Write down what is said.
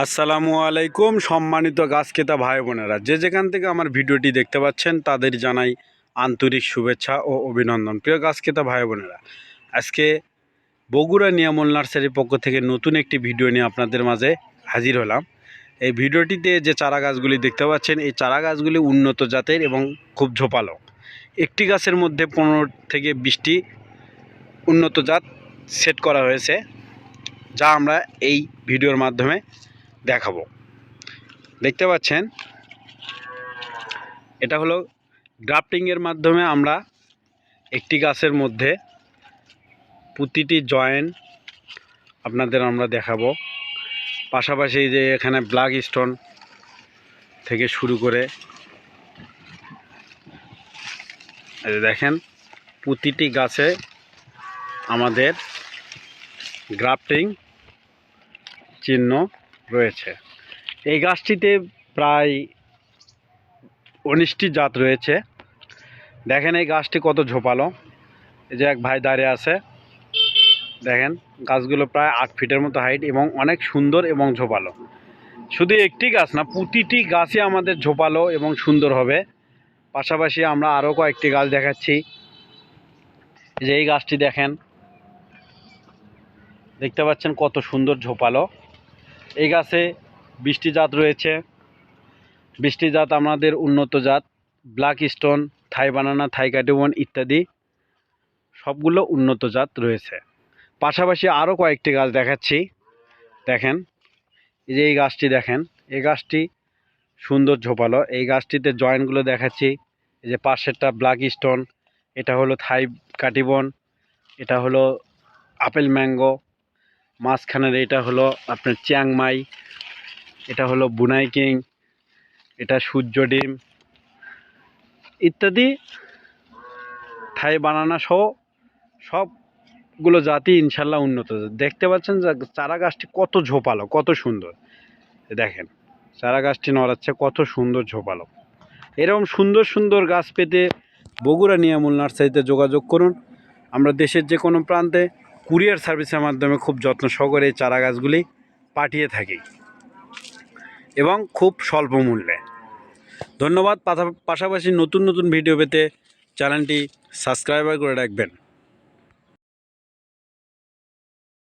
আসসালামু আলাইকুম সম্মানিত গাছকেতা ভাই বোনেরা। যে যেখান থেকে আমার ভিডিওটি দেখতে পাচ্ছেন, তাদের জানাই আন্তরিক শুভেচ্ছা ও অভিনন্দন। প্রিয় গাছকেতা ভাই বোনেরা, আজকে বগুড়া নিয়ামল নার্সারির পক্ষ থেকে নতুন একটি ভিডিও নিয়ে আপনাদের মাঝে হাজির হলাম। এই ভিডিওটিতে যে চারা গাছগুলি দেখতে পাচ্ছেন, এই চারা গাছগুলি উন্নত জাতের এবং খুব ঝোপালো। একটি গাছের মধ্যে পনেরো থেকে বিশটি উন্নত জাত সেট করা হয়েছে, যা আমরা এই ভিডিওর মাধ্যমে দেখাবো। দেখতে পাচ্ছেন? এটা হলো গ্রাফটিংয়ের মাধ্যমে আমরা একটি গাছের মধ্যে প্রতিটি জয়েন্ট আপনাদের আমরা দেখাবো। পাশাপাশি যে এখানে ব্ল্যাক স্টোন থেকে শুরু করে দেখেন, প্রতিটি গাছে আমাদের গ্রাফটিং চিহ্ন রয়েছে। এই গাছটিতে প্রায় উনিশটি জাত রয়েছে। দেখেন এই গাছটি কত ঝোপালো। এই যে এক ভাই দাঁড়িয়ে আছে। দেখেন, গাছগুলো প্রায় আট ফিটের মতো হাইট এবং অনেক সুন্দর এবং ঝোপালো। শুধু একটি গাছ না, প্রতিটি গাছই আমাদের ঝোপালো এবং সুন্দর হবে। পাশাপাশি আমরা আরও কয়েকটি গাছ দেখাচ্ছি। যে এই গাছটি দেখেন, দেখতে পাচ্ছেন কত সুন্দর ঝোপালো। এই গাছে বৃষ্টি জাত রয়েছে। বৃষ্টি জাত আমাদের উন্নত জাত। Black stone Thai banana Thai কাটিবন ইত্যাদি সবগুলো উন্নত জাত রয়েছে। পাশাপাশি আরও কয়েকটি গাছ দেখাচ্ছি। দেখেন, এই যে এই গাছটি দেখেন, এই গাছটি সুন্দর ঝোপালো। এই গাছটিতে জয়েন্টগুলো দেখাচ্ছি। এই যে পাশেরটা ব্ল্যাক স্টোন এটা হলো থাই কাটিবন এটা হলো আপেল ম্যাঙ্গো মাঝখানের এটা হলো আপনার চ্যাংমাই এটা হলো বুনাই কিং, এটা সূর্য ডিম, ইত্যাদি থাই বানানা সহ সবগুলো জাতি ইনশাল্লাহ উন্নত। দেখতে পাচ্ছেন যে চারা গাছটি কত ঝোপালো, কত সুন্দর। দেখেন, চারা গাছটি নড়াচ্ছে কত সুন্দর ঝোপালো। এরকম সুন্দর সুন্দর গাছ পেতে বগুড়া নিয়ামুল নার্সারিতে যোগাযোগ করুন। আমরা দেশের যে কোনো প্রান্তে কুরিয়ার সার্ভিসের মাধ্যমে খুব যত্ন সহকারে এই চারা গাছগুলি পাঠিয়ে থাকি এবং খুব স্বল্প মূল্যে। ধন্যবাদ। পাশা- পাশাপাশি নতুন নতুন ভিডিও পেতে চ্যানেলটি সাবস্ক্রাইবার করে রাখবেন।